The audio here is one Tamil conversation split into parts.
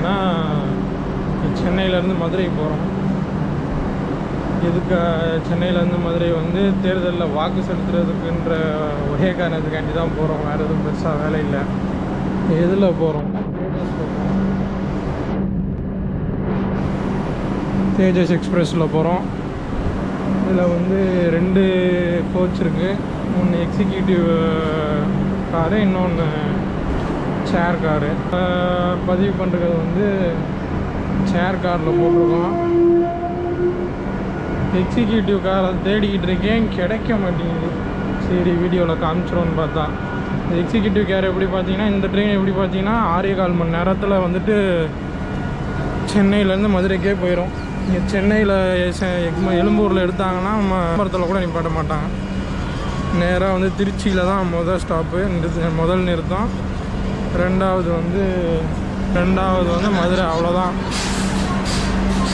பார்த்தீங்கன்னா சென்னையிலேருந்து மதுரை போகிறோம் எதுக்கு சென்னையிலேருந்து மதுரை வந்து தேர்தலில் வாக்கு செலுத்துறதுக்குன்ற ஒரே காரணத்துக்காண்டி தான் போகிறோம் வேறு எதுவும் பெருசாக வேலை இல்லை. எதில் போகிறோம் தேஜஸ் எக்ஸ்பிரஸில் போகிறோம் இதில் வந்து ரெண்டு கோச் இருக்குது ஒன்று எக்ஸிக்யூட்டிவ் காரு இன்னொன்று சேர் காரு பதிவு பண்ணுறது வந்து சேர் காரில் போட்டிருக்கோம். எக்ஸிக்யூட்டிவ் காரை தேடிக்கிட்டு இருக்கேன். கிடைக்க மாட்டேங்குது. சரி வீடியோவில் காமிச்சிடும்னு பார்த்தா. எக்ஸிக்யூட்டிவ் கேர் எப்படி பார்த்தீங்கன்னா இந்த ட்ரெயின் எப்படி பார்த்தீங்கன்னா ஆறே கால் மணி நேரத்தில் வந்துட்டு சென்னையிலேருந்து மதுரைக்கே போயிடும் இங்கே சென்னையில் எழும்பூரில் எடுத்தாங்கன்னா மரத்தில் கூட நிப்பாட்ட மாட்டாங்க. நேராக வந்து திருச்சியில் தான் முதல் ஸ்டாப்பு நிறுத்த முதல் நிறுத்தம். ரெண்டாவது வந்து ரெண்டாவது வந்து மதுரை அவ்வளோதான்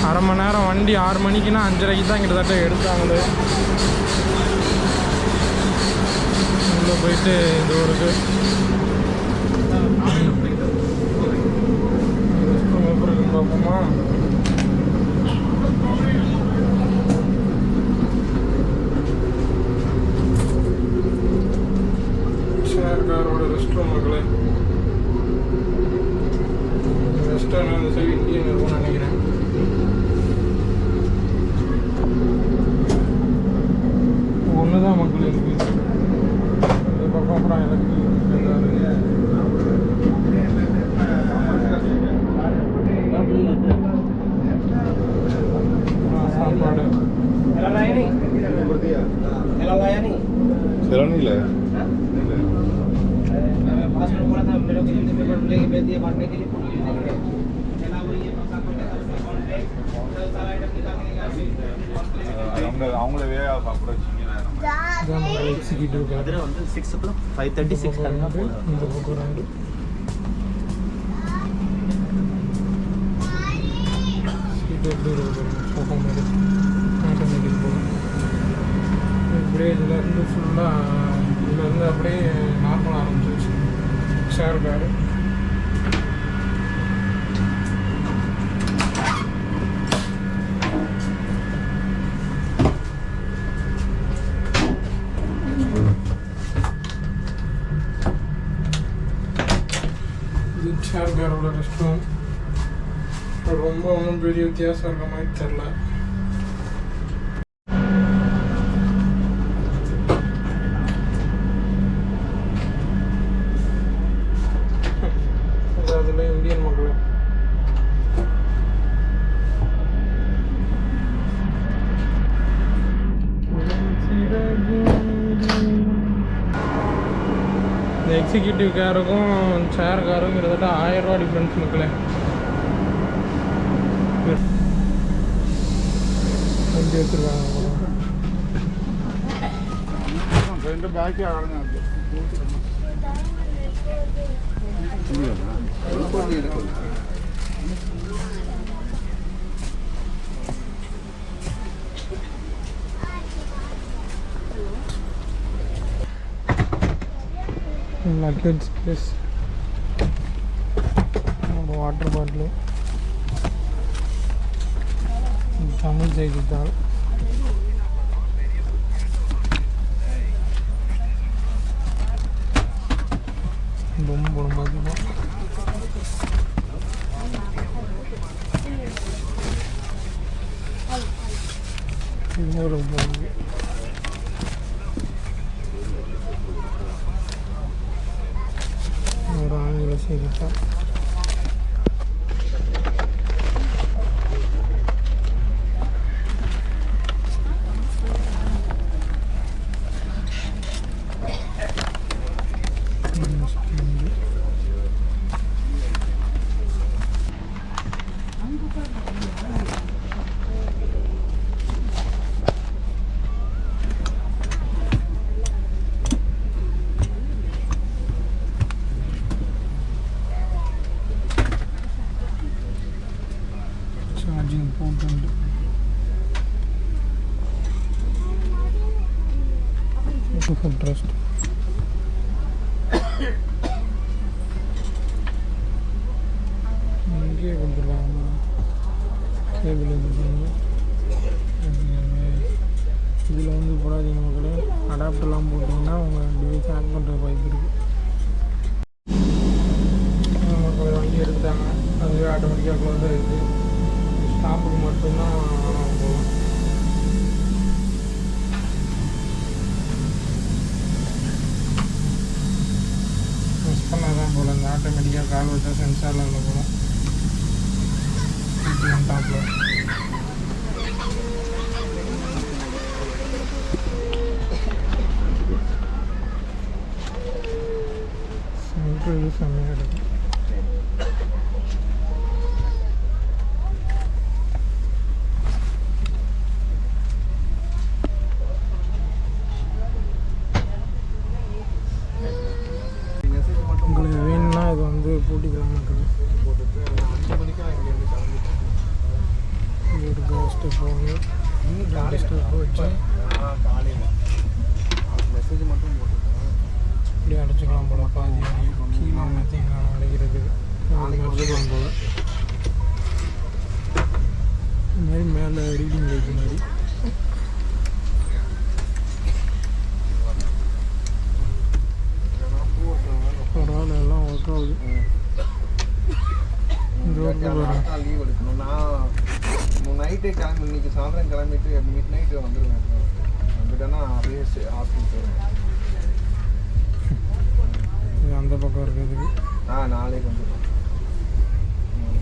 அரை மணி நேரம் வண்டி ஆறு மணிக்குன்னா அஞ்சரைக்கு தான் கிட்டத்தட்ட எடுத்தாங்களே. உள்ளே போயிட்டு இது ஒரு பார்ப்போமா ஷேர் காரோட ரெஸ்ட் ரூம் மக்களே ரெஸ்டாரண்ட் சைடு இந்தியன் இருக்கும்னு நினைக்கிறேன். மதுரை வந்து six o'clock five thirty six கிளம்பினா போதும் இந்த பக்கம் ரெண்டு சீட்டு எப்படி இருக்கு சோஃபா மாதிரி ஆட்டோமேட்டிக் போகும் இப்படியே இதுலேருந்து ஃபுல்லாக இதுலேருந்து அப்படியே நார்மல் ஆரம்பிச்சிருச்சு ஷேர் காரு ஷேர் உள்ள ரெஸ்ட் ரூம் ரொம்ப ஒன்றும் பெரிய வித்தியாசம் இருக்க மாதிரி தெரில எக்ஸிக்யூட்டிவ் காருக்கும் சேர் காரும் கிட்டத்தட்ட ஆயிரம் ரூபா டிஃப்ரென்ஸ் மக்களே. வண்டி எடுத்துருக்காங்க போல. ரெண்டு பேக்கே ஆடுங்க లగేజ్ స్పేస్ మూడు వాటర్ బాటిల్ జామున్ సైజ్ ఇద్దారు బొమ్మ బొమ్మ మూడు బొమ్మ 谢谢你。இன்ட்ரெஸ்ட் இங்கே இங்கேயே கேபிள் கொடுத்துருக்காங்க இதில் வந்து போடாதீங்க மக்களே. அடாப்டர்லாம் போட்டிங்கன்னா உங்கள் டிவைஸ் ஆன் பண்ணுற வாய்ப்பு இருக்குது மக்கள் வண்டி எடுத்தாங்க அதுவே ஆட்டோமேட்டிக்காக க்ளோஸ் ஆகிடுது ஸ்டாப்புக்கு மட்டும்தான் போகும் மிஸ் பண்ணாதான் போல் இந்த ஆட்டோமேட்டிக்காக கால் வச்சா சென்சாரில் உள்ள போல டாப்பில் சென்ட்ரு இது செம்மையாக இருக்கும் உங்களுக்கு வேணும்னா இது வந்து பூட்டிக்கலாம் மக்கள் இது ஒரு கேஸ் ஸ்டெப் ஒன்று ரெண்டு ஸ்டெப் வச்சு மெசேஜ் மட்டும் போட்டுருக்கேன் இப்படி பார்த்தீங்கன்னா இந்த மாதிரி மேலே ரீடிங் லைட் மாதிரி பரவாயில்ல எல்லாம் ஒர்க் ஆகுது இந்த லீவ் எடுக்கணும் நான் நைட்டே கிளம்பி இன்னைக்கு சாயந்தரம் கிளம்பிட்டு மிட் நைட்டு வந்துடுவேன் வந்துட்டேன்னா அப்படியே ஹாஸ்பிட்டல் போயிடுவேன் இது அந்த பக்கம் இருக்கிறதுக்கு ஆ நாளைக்கு ம்.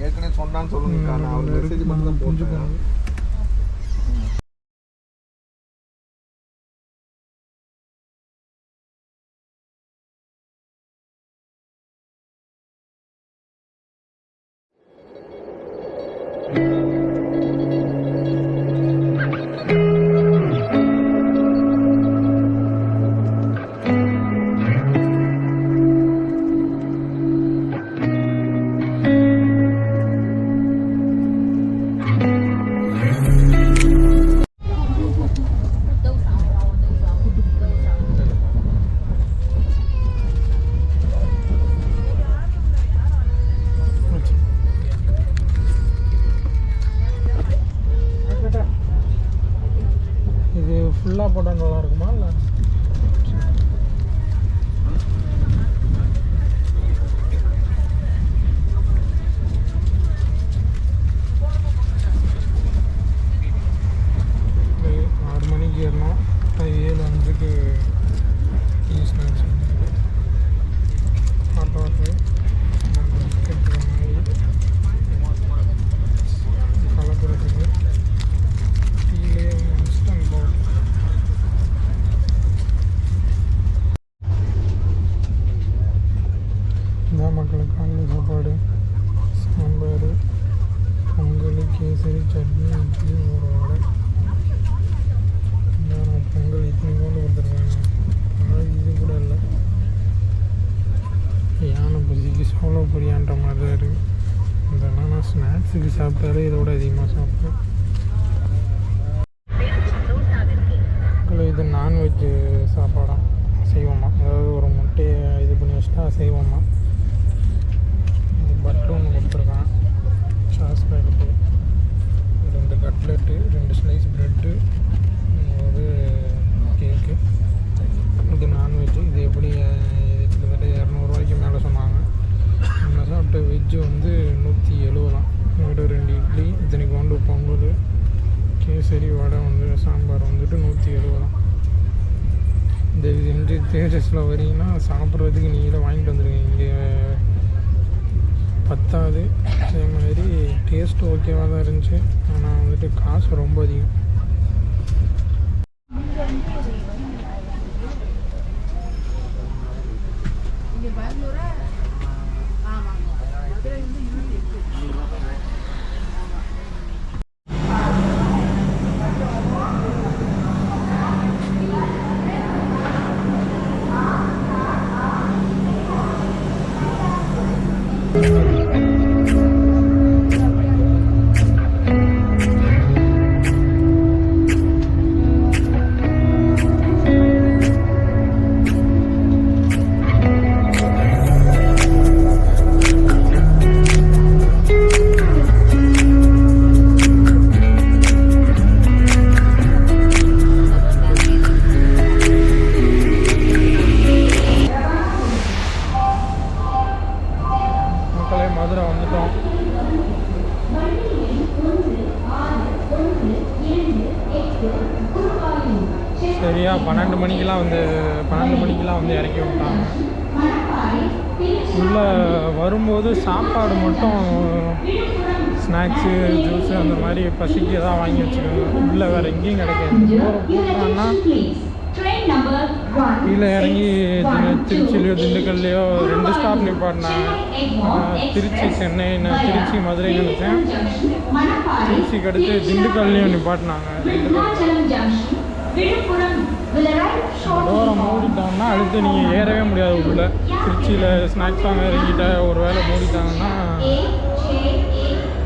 ஏற்கனவே சொன்னான்னு சொல்லுங்கக்கா நான் ஒரு மெசேஜ் மட்டும் தான் புரிஞ்சு போட்டால் நல்லா இருக்குமா இல்லை? கேசரி சட்னி இட்லி ஒரு வடை பொங்கல் இட்லி கொண்டு கொடுத்துருக்காங்க இது கூட இல்லை யானை பசிக்கு சோள பொரியான்ற மாதிரி தான் இருக்குது இதெல்லாம் நான் ஸ்நாக்ஸுக்கு சாப்பிட்டாலே இதோட அதிகமாக சாப்பிட்டேன் இல்லை இது நான்வெஜ்ஜு சாப்பாடாம் செய்வோமா அதாவது ஒரு முட்டையை இது பண்ணி வச்சுட்டா செய்வோமா பட்டர் ஒன்று கொடுத்துருக்கான் சாஸ் பேக்கெட்டு கட்லெட்டு ரெண்டு ஸ்லைஸ் ப்ரெட்டு ஒரு கேக்கு இது நான்வெஜ் இது எப்படி இது கிட்டத்தட்ட இரநூறுவாய்க்கு மேலே சொன்னாங்க. நம்ம சாப்பிட்ட வெஜ்ஜு வந்து நூற்றி எழுபதாம் ஒரு ரெண்டு இட்லி இத்தனை வந்து பொங்கல் கேசரி வடை வந்து சாம்பார் வந்துட்டு நூற்றி எழுபதாம் இந்த இது செஞ்சு தேஜஸில் வரீங்கன்னா சாப்பிட்றதுக்கு நீங்களே வாங்கிட்டு வந்துருங்க. இங்கே பத்தாது. அதே மாதிரி டேஸ்ட் ஓகேவாக தான் இருந்துச்சு. ஆனால் வந்துட்டு காசு ரொம்ப அதிகம். இறக்கி விட்டாங்க உள்ளே வரும்போது சாப்பாடு மட்டும் ஸ்நாக்ஸு ஜூஸு அந்த மாதிரி பசிக்கு தான் வாங்கி வச்சுக்கோங்க. உள்ளே வேறு எங்கேயும் கிடைக்காது. போகிற கீழே இறங்கி திருச்சிலையோ திண்டுக்கல்லையோ ரெண்டு ஸ்டாப் நிப்பாட்டினாங்க திருச்சி சென்னை நான் திருச்சி மதுரை நினைச்சேன். திருச்சிக்கு அடுத்து திண்டுக்கல்லையும் நிப்பாட்டினாங்க. டோரை மூடிட்டாங்கன்னா அடுத்து நீங்கள் ஏறவே முடியாது உள்ள திருச்சியில் ஸ்நாக்ஸ் வாங்க இறங்கிட்ட ஒரு வேளை மூடிட்டாங்கன்னா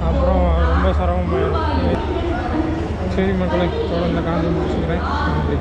அப்புறம் ரொம்ப சிரமமாயிடும் சரி மக்களை தொடர்ந்து காந்தி முடிச்சுக்கிறேன் நன்றி